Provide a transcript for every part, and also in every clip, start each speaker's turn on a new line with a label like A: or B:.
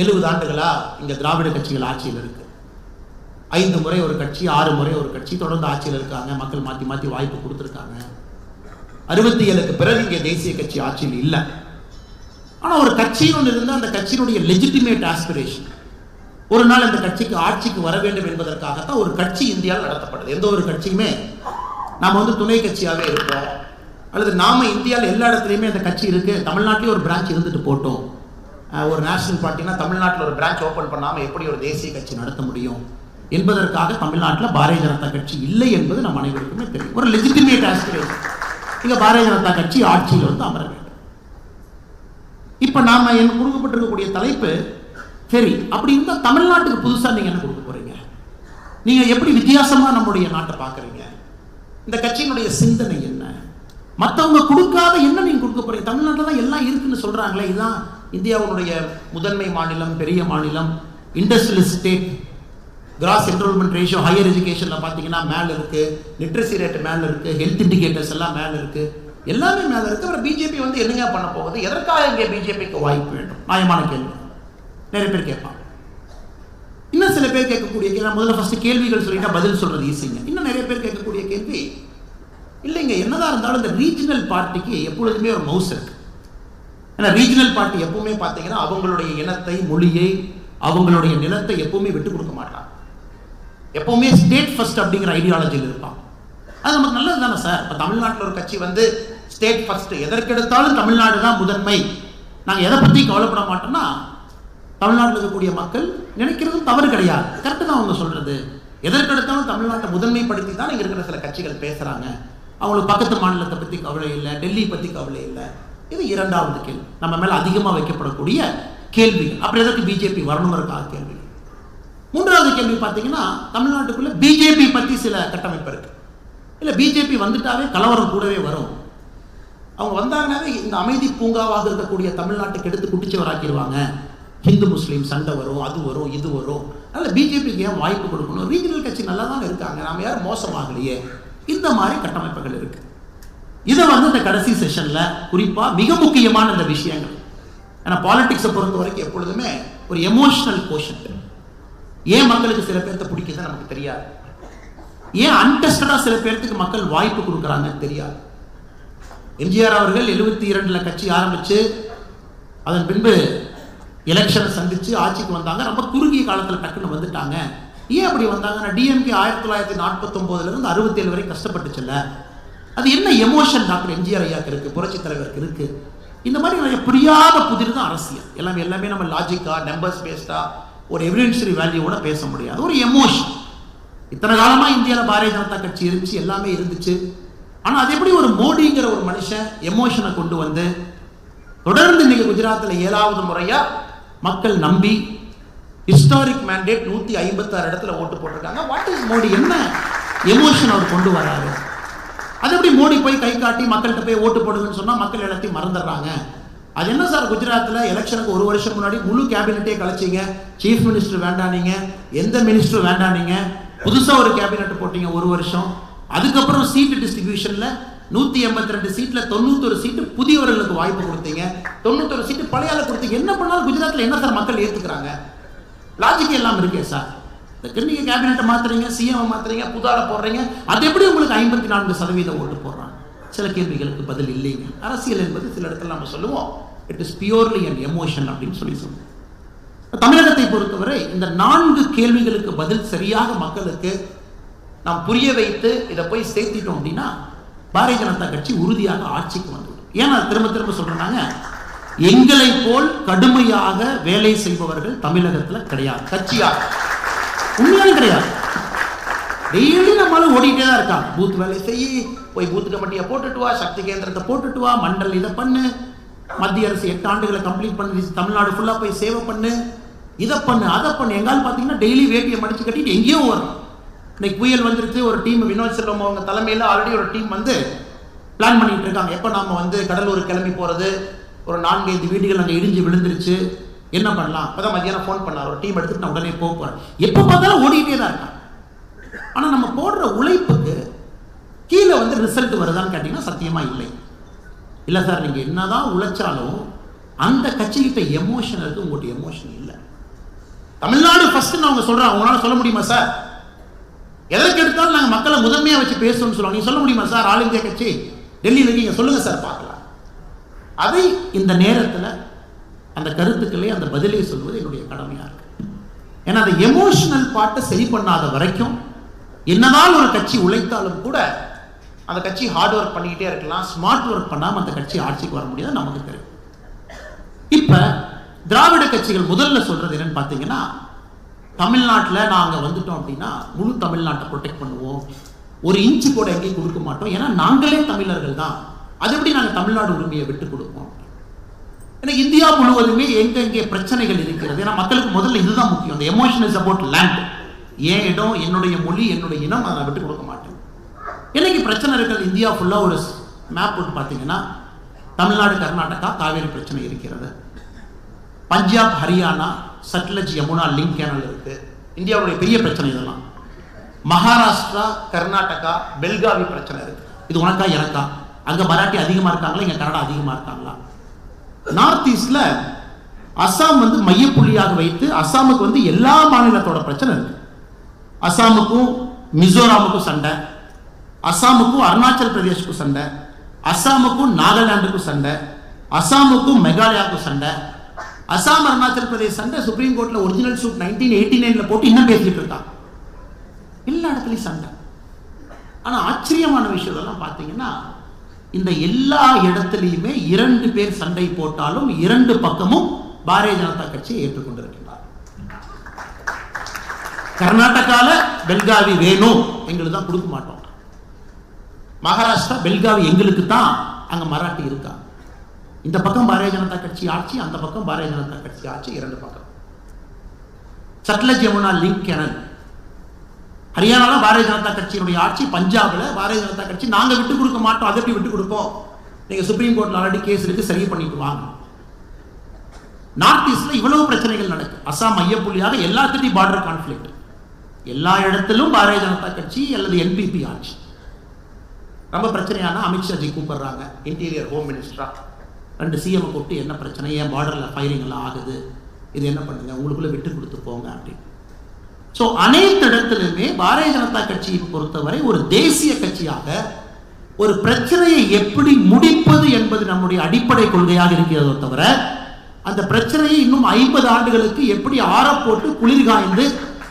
A: எழுபது ஆண்டுகளா இங்க திராவிட கட்சிகள் ஆட்சியில் இருக்கு. ஐந்து முறை ஒரு கட்சி ஆறு முறை ஒரு கட்சி தொடர்ந்து ஆட்சியில் இருக்காங்க. மக்கள் மாத்தி மாத்தி வாய்ப்பு கொடுத்துருக்காங்க. அறுபத்தி ஏழுக்கு பிறகு இங்கே தேசிய கட்சி ஆட்சியில் இல்லை. ஆனா ஒரு கட்சின்னு ஒன்று இருந்தால் அந்த கட்சியினுடைய லெஜிட்டிமேட் ஆஸ்பிரேஷன் ஒரு நாள் அந்த கட்சிக்கு ஆட்சிக்கு வர வேண்டும் என்பதற்காகத்தான் ஒரு கட்சி இந்தியாவில் நடத்தப்படுது எந்த ஒரு கட்சியுமே நாம் வந்து துணை கட்சியாகவே இருப்போம். அல்லது நாம இந்தியாவில் எல்லா இடத்துலையுமே அந்த கட்சி இருக்கு. தமிழ்நாட்டிலேயே ஒரு பிரான்ச் இருந்துட்டு போட்டோம். ஒரு நேஷனல் பார்ட்டினா தமிழ்நாட்டில் ஒரு பிரான்ச் ஓப்பன் பண்ணாமல் எப்படி ஒரு தேசிய கட்சி நடத்த முடியும் என்பதற்காக தமிழ்நாட்டில் பாரதிய ஜனதா கட்சி இல்லை என்பது நம் அனைவருக்குமே தெரியும். ஒரு லெஜிட்டிமேட் ஆஸ்பிரேஷன் இங்கே பாரதிய ஜனதா கட்சி ஆட்சியில் வந்து அமர வேண்டும். இப்போ நாம எனக்கு கொடுக்கப்பட்டிருக்கக்கூடிய தலைப்பு சரி அப்படி இருந்தால் தமிழ்நாட்டுக்கு புதுசாக நீங்கள் என்ன கொடுக்க போறீங்க? நீங்கள் எப்படி வித்தியாசமாக நம்முடைய நாட்டை பார்க்குறீங்க? இந்த கட்சியினுடைய சிந்தனை என்ன? மற்றவங்க கொடுக்காத என்ன நீங்கள் கொடுக்க போறீங்க? தமிழ்நாட்டில் தான் எல்லாம் இருக்குன்னு சொல்கிறாங்களே இதுதான் இந்தியாவுடைய முதன்மை மாநிலம் பெரிய மாநிலம் industrial state gross enrolment ratio higher எஜுகேஷனில் பார்த்தீங்கன்னா மேலே இருக்குது லிட்ரஸி ரேட் மேலே இருக்குது ஹெல்த் இண்டிகேட்டர்ஸ் எல்லாம் மேலே இருக்குது எல்லாமே மேலே இருக்குது அப்புறம் பிஜேபி வந்து என்னங்க பண்ண போகுது? எதற்காக இங்கே பிஜேபிக்கு வாய்ப்பு வேண்டும்? நியாயமான கேள்வி. நிறைய பேர் கேட்பாங்க. இன்னும் சில பேர் கேட்கக்கூடிய கேள்வி நான் முதல்ல ஃபஸ்ட்டு கேள்விகள் சொல்லிட்டா பதில் சொல்கிறது ஈஸிங்க இன்னும் நிறைய பேர் கேட்கக்கூடிய கேள்வி இல்லைங்க என்னதான் இருந்தாலும் இந்த ரீஜனல் பார்ட்டிக்கு எப்பொழுதுமே ஒரு மவுஸ் இருக்கு. ஏன்னா ரீஜனல் பார்ட்டி எப்பவுமே பார்த்தீங்கன்னா அவங்களுடைய இனத்தை மொழியை அவங்களுடைய நிலத்தை எப்பவுமே விட்டு கொடுக்க மாட்டாங்க. எப்பவுமே ஸ்டேட் ஃபர்ஸ்ட் அப்படிங்கிற ஐடியாலஜியில் இருப்பான் அது நமக்கு நல்லது தானே சார் இப்போ தமிழ்நாட்டில் ஒரு கட்சி வந்து ஸ்டேட் ஃபர்ஸ்ட் எதற்கெடுத்தாலும் தமிழ்நாடு தான் முதன்மை. நாங்கள் எதை பற்றி கவலைப்பட மாட்டோம்னா தமிழ்நாட்டில் இருக்கக்கூடிய மக்கள் நினைக்கிறதும் தவறு கிடையாது. கரெக்டு தான் அவங்க சொல்கிறது எதற்கெடுத்தாலும் தமிழ்நாட்டை முதன்மைப்படுத்தி தான் இங்கே இருக்கிற சில கட்சிகள் பேசுகிறாங்க அவங்களுக்கு பக்கத்து மாநிலத்தை பற்றி கவலை இல்லை டெல்லி பற்றி கவலை இல்லை. இது இரண்டாவது கேள்வி. நம்ம மேலே அதிகமாக வைக்கப்படக்கூடிய கேள்விகள். அப்புறம் எதற்கு பிஜேபி வரணுங்கிறதுக்காக கேள்வி மூன்றாவது கேள்வி பார்த்தீங்கன்னா தமிழ்நாட்டுக்குள்ள பிஜேபி பற்றி சில கட்டமைப்பு இருக்குது இல்லை பிஜேபி வந்துட்டாவே கலவரம் கூடவே வரும். அவங்க வந்தாங்கனாவே இந்த அமைதி பூங்காவாக இருக்கக்கூடிய தமிழ்நாட்டுக்கு எடுத்து குட்டிச்சவராக்கிடுவாங்க ஹிந்து முஸ்லீம் சண்டை வரும் அது வரும் இது வரும். அதனால் பிஜேபிக்கு ஏன் வாய்ப்பு கொடுக்கணும்? ரீஜனல் கட்சி நல்லா தான் இருக்காங்க. நாம் யாரும் மோசமாகலையே. இந்த மாதிரி கட்டமைப்புகள் இருக்குது இதை வந்து இந்த கடைசி செஷனில் குறிப்பாக மிக முக்கியமான இந்த விஷயங்கள். ஏன்னா பாலிடிக்ஸை பொறுத்த வரைக்கும் எப்பொழுதுமே ஒரு எமோஷனல் கோஷன் ஏன் மக்களுக்கு சில பேர்த்த பிடிக்குதுன்னு நமக்கு தெரியாது. ஏன் அன்டெஸ்டடாக சில பேர்த்துக்கு மக்கள் வாய்ப்பு கொடுக்குறாங்கன்னு தெரியாது. எம்ஜிஆர் அவர்கள் எழுபத்தி இரண்டில் கட்சி ஆரம்பித்து அதன் பின்பு எலெக்ஷனை சந்தித்து ஆட்சிக்கு வந்தாங்க. ரொம்ப குறுகிய காலத்தில் டக்குன்னு வந்துட்டாங்க. ஏன் அப்படி வந்தாங்கன்னா டிஎம்கே ஆயிரத்தி தொள்ளாயிரத்தி நாற்பத்தொம்போதுலேருந்து அறுபத்தேழு வரை கஷ்டப்பட்டுச்சுல்ல. அது என்ன எமோஷன் டாக்டர் எம்ஜிஆர் ஐயாக்கு இருக்குது புரட்சி தலைவருக்கு இருக்குது இந்த மாதிரி நிறைய புரியாத புதிர் தான் அரசியல். எல்லாமே எல்லாமே நம்ம லாஜிக்காக நம்பர்ஸ் பேஸ்டாக ஒரு எவிடென்ஷியரி வேல்யூவோட பேச முடியாது. ஒரு எமோஷன் இத்தனை காலமாக இந்தியாவில் பாரதிய ஜனதா கட்சி இருந்துச்சு எல்லாமே இருந்துச்சு. ஆனால் அது எப்படி ஒரு மோடிங்கிற ஒரு மனுஷன் எமோஷனை கொண்டு வந்து தொடர்ந்து இன்னைக்கு குஜராத்தில் ஏழாவது முறையாக மக்கள் நம்பி ஹிஸ்டாரிக் மேண்டேட் நூற்றி ஐம்பத்தாறு இடத்துல ஓட்டு போட்டிருக்காங்க. What is Modi? என்ன எமோஷன் அவர் கொண்டு வராரு? அது எப்படி மோடி போய் கை காட்டி மக்கள்கிட்ட போய் ஓட்டு போடுங்கன்னு சொன்னால் மக்கள் எல்லாத்தையும் மறந்துடுறாங்க. அது என்ன சார் குஜராத்தில் எலெக்ஷனுக்கு ஒரு வருஷம் முன்னாடி முழு கேபினெட்டே கலைச்சிங்க. Chief minister வேண்டானீங்க. எந்த மினிஸ்டரும் வேண்டானீங்க. புதுசாக ஒரு கேபினெட் போட்டீங்க ஒரு வருஷம். அதுக்கப்புறம் சீட்டு டிஸ்ட்ரிபியூஷனில் நூற்றி எண்பத்தி ரெண்டு சீட்டில் தொண்ணூத்தொரு சீட்டு புதியவர்களுக்கு வாய்ப்பு கொடுத்தீங்க. தொண்ணூத்தொரு சீட்டு பழையால கொடுத்தீங்க என்ன பண்ணாலும் குஜராத்தில் என்ன சார் மக்கள் ஏற்றுக்கிறாங்க லாஜிக் எல்லாம் இருக்கே சார். இதுக்கு நீங்கள் கேபினெட்டை மாத்துறீங்க சிஎம் மாத்துறீங்க புதால போடுறீங்க அது எப்படி உங்களுக்கு ஐம்பத்தி நான்கு சதவீதம் ஓட்டு போடுறாங்க? சில கேள்விகளுக்கு பதில் இல்லைங்க. அரசியல் என்பது சில இடத்துல நம்ம சொல்லுவோம். It is purely and emotion அப்படின்னு சொல்லி சொல்லுவோம். தமிழகத்தை பொறுத்தவரை இந்த நான்கு கேள்விகளுக்கு பதில் சரியாக மக்களுக்கு நாம் புரிய வைத்து இதை போய் சேர்த்திட்டோம் அப்படின்னா பாரதிய ஜனதா கட்சி உறுதியாக ஆட்சிக்கு வந்துவிடும். ஏன்னா திரும்ப திரும்ப சொல்றாங்க? எங்களை போல் கடுமையாக வேலை செய்பவர்கள் தமிழகத்துல கிடையாது. கட்சியாக. உண்மையாலும் கிடையாது. டெய்லி நம்மளும் ஓடிட்டே தான் இருக்கான். பூத் வேலை செய் போய் பூத் கமிட்டியை போட்டுட்டு வா சக்தி கேந்திரத்தை போட்டுட்டு வா மண்டல் இதை பண்ணு. மத்திய அரசு எட்டு ஆண்டுகளை கம்ப்ளீட் பண்ணி தமிழ்நாடு ஃபுல்லாக போய் சேவை பண்ணு. இதை பண்ணு அதை பண்ணு. எங்கால் பார்த்தீங்கன்னா டெய்லி வேட்டியை மடிச்சு கட்டிட்டு எங்கேயோ வரும் இன்னைக்கு புயல் வந்துருச்சு ஒரு டீம் வினோத் செல்வம் அவங்க தலைமையில் ஆல்ரெடி ஒரு டீம் வந்து பிளான் பண்ணிட்டு இருக்காங்க. எப்போ நாம் வந்து கடலூர் கிளம்பி போகிறது ஒரு நான்கைந்து வீடுகள் அங்கே இடிஞ்சு விழுந்துருச்சு. என்ன பண்ணலாம்? அப்பதான் மதியானம் ஃபோன் பண்ணார். ஒரு டீம் எடுத்துட்டு நான் உடனே போக போறேன். எப்போ பார்த்தாலும் ஓடிட்டே தான் இருக்கான். ஆனால் நம்ம போடுற உழைப்புக்கு கீழே வந்து ரிசல்ட் வருதான்னு கேட்டிங்கன்னா சத்தியமாக இல்லை. இல்லை சார் நீங்கள் என்ன தான் உழைச்சாலும் அந்த கட்சிக்கிட்ட எமோஷன் இருக்குது உங்கள்கிட்ட எமோஷன் இல்லை. தமிழ்நாடு ஃபஸ்ட்டுன்னு அவங்க சொல்கிறாங்க அவங்களால சொல்ல முடியுமா சார் எதற்கு எடுத்தாலும் நாங்கள் மக்களை முதன்மையாக வச்சு பேசணும்னு சொல்லுவாங்க நீங்கள் சொல்ல முடியுமா சார் ஆல் இந்தியா கட்சி டெல்லியில் இருக்கீங்க சொல்லுங்கள் சார் பார்க்கலாம். அதை இந்த நேரத்தில் அந்த கருத்துக்களை அந்த பதிலை சொல்வது என்னுடைய கடமையாக இருக்கு. ஏன்னா அந்த எமோஷனல் பாட்டை சரி பண்ணாத வரைக்கும் என்னதான் ஒரு கட்சி உழைத்தாலும் கூட அந்த கட்சி ஹார்ட் ஒர்க் பண்ணிக்கிட்டே இருக்கலாம் ஸ்மார்ட் ஒர்க் பண்ணாமல் அந்த கட்சி ஆட்சிக்கு வர முடியாது நமக்கு தெரியும். இப்போ திராவிட கட்சிகள் முதல்ல சொல்றது என்னன்னு பார்த்தீங்கன்னா தமிழ்நாட்டில் நாங்கள் வந்துட்டோம் அப்படின்னா முழு தமிழ்நாட்டை ப்ரொடெக்ட் பண்ணுவோம். ஒரு இன்ச்சு கூட எங்கேயும் கொடுக்க மாட்டோம். ஏன்னா நாங்களே தமிழர்கள் தான் அது எப்படி நாங்கள் தமிழ்நாடு உரிமையை விட்டு கொடுப்போம்? ஏன்னா இந்தியா முழுவதுமே எங்கெங்கே பிரச்சனைகள் இருக்கிறது ஏன்னா மக்களுக்கு முதல்ல இதுதான் முக்கியம். இந்த எமோஷன் இஸ் அபவுட் லேண்ட் ஏன் இடம் என்னுடைய மொழி என்னுடைய இனம் அதை நான் விட்டு கொடுக்க மாட்டேன். என்னைக்கு பிரச்சனை இருக்கிறது? இந்தியா ஃபுல்லாக ஒரு மேப் போட்டு பார்த்தீங்கன்னா தமிழ்நாடு கர்நாடகா காவேரி பிரச்சனை இருக்கிறது. பஞ்சாப் ஹரியானா சட்லஜ் யமுனா லிங்க் கேனல் இருக்குது இந்தியாவுடைய பெரிய பிரச்சனை இதெல்லாம். மகாராஷ்டிரா கர்நாடகா பெல்காவி பிரச்சனை இருக்குது இது உனக்கா எனக்கா? அங்கே மராட்டி அதிகமாக இருக்காங்களா? இங்கே கன்னடா அதிகமாக இருக்காங்களா? நார்த் ஈஸ்டில் அசாம் வந்து மையப்புள்ளியாக வைத்து அசாமுக்கு வந்து எல்லா மாநிலத்தோட பிரச்சனை இருக்கு. அசாமுக்கும் மிசோராமுக்கும் சண்டை. அசாமுக்கும் அருணாச்சல் பிரதேஷ்க்கும் சண்டை. அசாமுக்கும் நாகாலாந்துக்கும் சண்டை. அசாமுக்கும் மெகாலயாவுக்கும் சண்டை. அசாம் அருணாச்சல் பிரதேஷ் சண்டை சுப்ரீம் கோர்ட்ல ஒரிஜினல் சூட் நைன்டீன் எயிட்டி நைன்ல போட்டு இன்னும் பேசிட்டு இருக்கான் எல்லா இடத்துலையும் சண்டை. ஆனா ஆச்சரியமான விஷயம் இதெல்லாம் பார்த்தீங்கன்னா இந்த எல்லா இடத்துலையுமே இரண்டு பேர் சண்டை போட்டாலும் இரண்டு பக்கமும் பாரதிய ஜனதா கட்சியை ஏற்றுக்கொண்டிருக்கின்றார். கர்நாடகால பெல்காவி வேணும் எங்களுக்கு தான் கொடுக்க மாட்டோம். மகாராஷ்டிரா பெல்காவி எங்களுக்கு தான் அங்க மராட்டி இருக்கா? இந்த பக்கம் பாரதிய ஜனதா கட்சி ஆட்சி அந்த பக்கம் பாரதிய ஜனதா கட்சி ஆட்சி இரண்டு பக்கம். சட்லஜ் யமுனா லிங்க் கேனல் ஹரியானால பாரதிய ஜனதா கட்சியினுடைய ஆட்சி பஞ்சாபில் பாரதிய ஜனதா கட்சி நாங்கள் விட்டு கொடுக்க மாட்டோம். அதை எப்படி விட்டு கொடுப்போம்? நீங்கள் சுப்ரீம் கோர்ட்டில் ஆல்ரெடி கேஸ் இருக்கு சரி பண்ணிட்டு வாங்க. நார்த் ஈஸ்டில் இவ்வளவு பிரச்சனைகள் நடக்கு. அசாம் மையப்புள்ளியாக எல்லாத்துலேயும் பார்டர் கான்ஃபிளிக்ட் எல்லா இடத்திலும் பாரதிய ஜனதா கட்சி அல்லது என்பிபி ஆட்சி. ரொம்ப பிரச்சனையான அமித்ஷாஜி கூப்பிடுறாங்க. இன்டீரியர் ஹோம் மினிஸ்டரா ரெண்டு சிஎம் கூப்பிட்டு என்ன பிரச்சனை? ஏன் பார்டரில் ஃபயரிங் எல்லாம் ஆகுது? இது என்ன பண்ணுங்க? உங்களுக்குள்ளே விட்டு கொடுத்து போங்க அப்படின்னு. ஸோ அனைத்து இடத்திலுமே பாரதிய ஜனதா கட்சியை பொறுத்தவரை ஒரு தேசிய கட்சியாக ஒரு பிரச்சனையை எப்படி முடிப்பது என்பது நம்முடைய அடிப்படை கொள்கையாக இருக்கிறதோ தவிர அந்த பிரச்சனையை இன்னும் ஐம்பது ஆண்டுகளுக்கு எப்படி ஆறப்போட்டு குளிர் காய்ந்து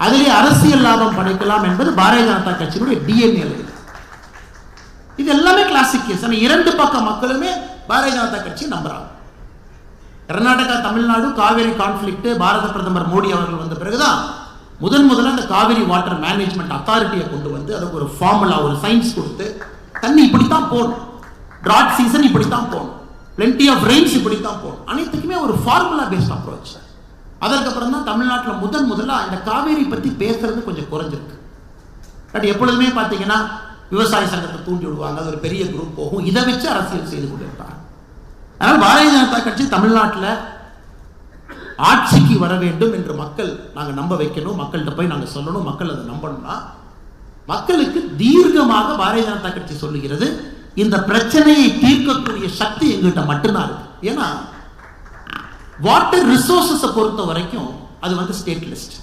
A: அதிலே அரசியல் லாபம் படைக்கலாம் என்பது பாரதிய ஜனதா கட்சியினுடைய டிஎன்ஏ இருக்குது இது எல்லாமே கிளாசிக் கேஸ் ஆனால் இரண்டு பக்க மக்களுமே பாரதிய ஜனதா கட்சி நம்புறாங்க. கர்நாடகா தமிழ்நாடு காவேரி கான்ஃபிளிக்ட் பாரத பிரதமர் மோடி அவர்கள் வந்த பிறகுதான் முதன் முதல்ல அந்த காவிரி வாட்டர் மேனேஜ்மெண்ட் அத்தாரிட்டியை கொண்டு வந்து அதுக்கு ஒரு ஃபார்முலா ஒரு சயின்ஸ் கொடுத்து தண்ணி இப்படித்தான் போகணும். ட்ராட் சீசன் இப்படித்தான் போகணும். பிளென்டி ஆஃப் ரெயின்ஸ் இப்படித்தான் போகணும். அனைத்துக்குமே ஒரு ஃபார்முலா பேஸ்ட் அப்ரோச் அதற்கப்புறம் தான் தமிழ்நாட்டில் முதன் முதலாக இந்த காவேரி பற்றி பேசுறது கொஞ்சம் குறைஞ்சிருக்கு. பட் எப்பொழுதுமே பார்த்தீங்கன்னா விவசாய சங்கத்தை தூண்டி விடுவாங்க. அது ஒரு பெரிய குரூப் போகும். இதை வச்சு அரசியல் செய்து கொண்டிருப்பாங்க. அதனால் பாரதிய ஜனதா கட்சி தமிழ்நாட்டில் ஆட்சிக்கு வர வேண்டும் என்று மக்கள் நாங்கள் நம்ப வைக்கணும் மக்கள்கிட்ட போய் நாங்கள் சொல்லணும் மக்கள் அதை நம்பணும்னா மக்களுக்கு தீர்க்கமாக பாரதிய ஜனதா கட்சி சொல்லுகிறது இந்த பிரச்சனையை தீர்க்கக்கூடிய சக்தி எங்கிட்ட மட்டும்தான் இருக்கு. ஏன்னா வாட்டர் ரிசோர்சஸை பொறுத்த வரைக்கும் அது வந்து ஸ்டேட் லிஸ்ட்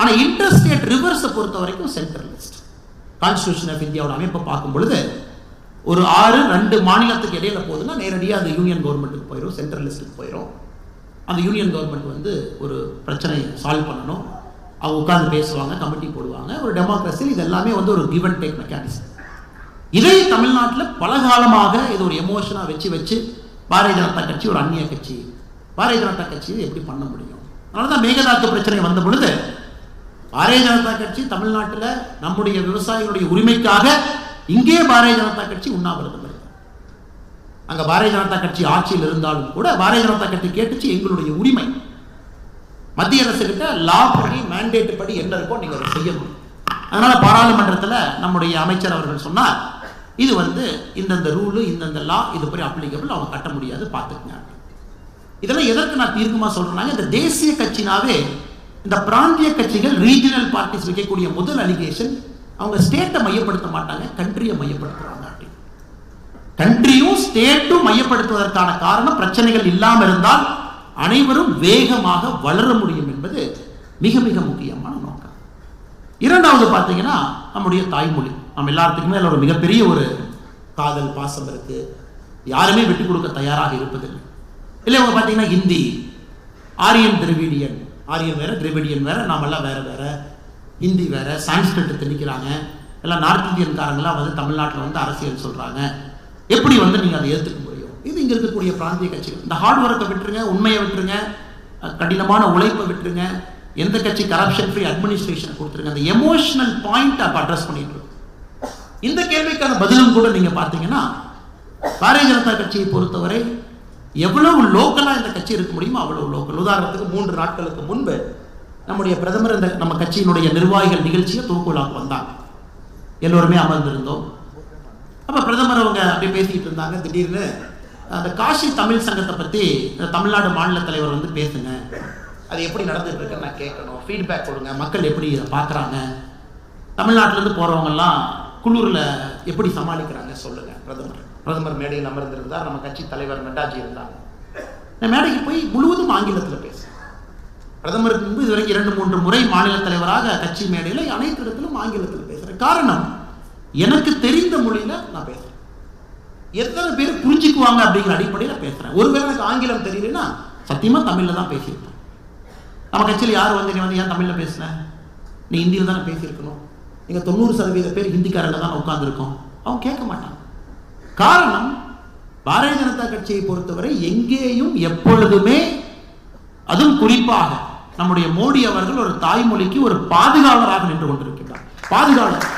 A: ஆனால் இன்டர் ஸ்டேட் ரிவர்ஸை பொறுத்த வரைக்கும் சென்ட்ரல் லிஸ்ட் கான்ஸ்டியூஷன் ஆஃப் இந்தியாவோட அமைப்பை பார்க்கும் பொழுது ஒரு ஆறு ரெண்டு மாநிலத்துக்கு இடையில போகுதுன்னா நேரடியாக அது யூனியன் கவர்மெண்ட்டுக்கு போயிடும் சென்ட்ரல் லிஸ்ட்டுக்கு போயிடும் அந்த யூனியன் கவர்மெண்ட் வந்து ஒரு பிரச்சனையை சால்வ் பண்ணணும். அவங்க உட்கார்ந்து பேசுவாங்க கமிட்டி போடுவாங்க. ஒரு டெமோக்ரஸியில் இது எல்லாமே வந்து ஒரு கிவ் அண்ட் டேக் மெக்கானிசம் இதே தமிழ்நாட்டில் பல காலமாக இது ஒரு எமோஷனாக வச்சு வச்சு பாரதிய ஜனதா கட்சி ஒரு அந்நிய கட்சி. பாரதிய ஜனதா கட்சி எப்படி பண்ண முடியும்? அதனால தான் மேகதாத்து பிரச்சனை வந்த பொழுது பாரதிய ஜனதா கட்சி தமிழ்நாட்டில் நம்முடைய விவசாயிகளுடைய உரிமைக்காக இங்கே பாரதிய ஜனதா கட்சி உண்ணாவிரதம் அங்க பாரதிய ஜனதா கட்சி ஆட்சியில் இருந்தாலும் கூட பாரதிய ஜனதா கட்சி கேட்டுச்சு எங்களுடைய உரிமை. மத்திய அரசு கிட்ட லா படி மேண்டேட் படி என்ன இருக்கோ நீங்க அதை செய்யணும். அதனால பாராளுமன்றத்தில் நம்முடைய அமைச்சர் அவர்கள் சொன்னார் இது வந்து இந்தந்த ரூலு இந்தந்த லா இது படி அப்ளிகபிள் அவங்க கட்ட முடியாது பார்த்துக்குங்க. இதெல்லாம் எதற்கு நான் தீர்க்கமாக சொல்றேன்னா இந்த தேசிய கட்சினாவே இந்த பிராந்திய கட்சிகள் ரீஜனல் பார்ட்டிஸ் வைக்கக்கூடிய முதல் அலிகேஷன் அவங்க ஸ்டேட்டை மையப்படுத்த மாட்டாங்க கண்ட்ரியை மையப்படுத்துறாங்க. கண்ட்ரியும் ஸ்டேட்டும் மையப்படுத்துவதற்கான காரணம் பிரச்சனைகள் இல்லாமல் இருந்தால் அனைவரும் வேகமாக வளர முடியும் என்பது மிக மிக முக்கியமான நோக்கம். இரண்டாவது பார்த்தீங்கன்னா நம்முடைய தாய்மொழி. நம்ம எல்லாத்துக்குமே அதில் ஒரு மிகப்பெரிய ஒரு காதல் பாசம் இருக்கு. யாருமே விட்டு கொடுக்க தயாராக இருப்பதில்லை. இல்லை அவங்க பார்த்தீங்கன்னா ஹிந்தி ஆரியன் திரிவிடியன். ஆரியன் வேற திரிவிடியன் வேற நாமெல்லாம் வேற வேற. ஹிந்தி வேற சான்ஸ்கிரிட் திணிக்கிறாங்க. எல்லாம் நார்த் இந்தியன்காரங்களாம் வந்து தமிழ்நாட்டில் வந்து அரசியல் சொல்கிறாங்க எப்படி வந்து நீங்கள் அதை ஏற்றுக்க முடியும்? இது இங்கே இருக்கக்கூடிய பிராந்திய கட்சிகள். இந்த ஹார்ட் ஒர்க்கை விட்டுருங்க உண்மையை விட்டுருங்க கடினமான உழைப்பை விட்டுருங்க எந்த கட்சி கரப்ஷன் ஃப்ரீ அட்மினிஸ்ட்ரேஷன் கொடுத்துருங்க. அந்த எமோஷனல் பாயிண்ட் அப்போ அட்ரஸ் பண்ணிட்டு இந்த கேள்விக்கான பதிலும் கூட நீங்கள் பார்த்தீங்கன்னா பாரதிய ஜனதா கட்சியை பொறுத்தவரை எவ்வளவு லோக்கலாக இந்த கட்சி இருக்க முடியுமோ அவ்வளவு லோக்கல் உதாரணத்துக்கு மூன்று நாட்களுக்கு முன்பு நம்முடைய பிரதமர் இந்த நம்ம கட்சியினுடைய நிர்வாகிகள் நிகழ்ச்சியை தூக்குலாக்கு வந்தாங்க. எல்லோருமே அமர்ந்திருந்தோம். அப்போ பிரதமர் அவங்க அப்படியே பேசிக்கிட்டு இருந்தாங்க. திடீர்னு அந்த காஷி தமிழ் சங்கத்தை பற்றி இந்த தமிழ்நாடு மாநில தலைவர் வந்து பேசுங்க. அது எப்படி நடந்துட்டு இருக்குன்னு நான் கேட்கணும். ஃபீட்பேக் கொடுங்க. மக்கள் எப்படி இதை பார்க்குறாங்க? தமிழ்நாட்டிலேருந்து போகிறவங்கெல்லாம் குளூரில் எப்படி சமாளிக்கிறாங்க சொல்லுங்க பிரதமர். பிரதமர் மேடையில் அமர்ந்திருந்தார். நம்ம கட்சி தலைவர் நட்டாஜி இருந்தாங்க நான் மேடைக்கு போய் முழுவதும் ஆங்கிலத்தில் பேசுகிறேன் பிரதமருக்கு முன்பு இதுவரைக்கும் இரண்டு மூன்று முறை மாநில தலைவராக கட்சி மேடையில் அனைத்து இடத்திலும் ஆங்கிலத்தில் பேசுகிறேன் காரணம் எனக்கு தெரிந்த மொழியில நான் பேசுறேன். எத்தனை பேர் புரிஞ்சுக்குவாங்க அப்படிங்கிற அடிப்படையில் பேசுறேன். ஒருவேளை எனக்கு ஆங்கிலம் தெரியலன்னா சத்தியமா தமிழ்ல தான் பேசியிருப்பேன் நம்ம கட்சியில் யார் வந்து நீ வந்து ஏன் தமிழ்ல பேசுன நீ ஹிந்தியில் தானே பேசியிருக்கணும். நீங்க தொண்ணூறு சதவீத பேர் ஹிந்திக்காரங்க தான் உட்காந்துருக்கோம் அவன் கேட்க மாட்டான் காரணம் பாரதிய ஜனதா கட்சியை பொறுத்தவரை எங்கேயும் எப்பொழுதுமே அதுவும் குறிப்பாக நம்முடைய மோடி அவர்கள் ஒரு தாய்மொழிக்கு ஒரு பாதுகாவலராக நின்று கொண்டிருக்கிறார். பாதுகாவலர்.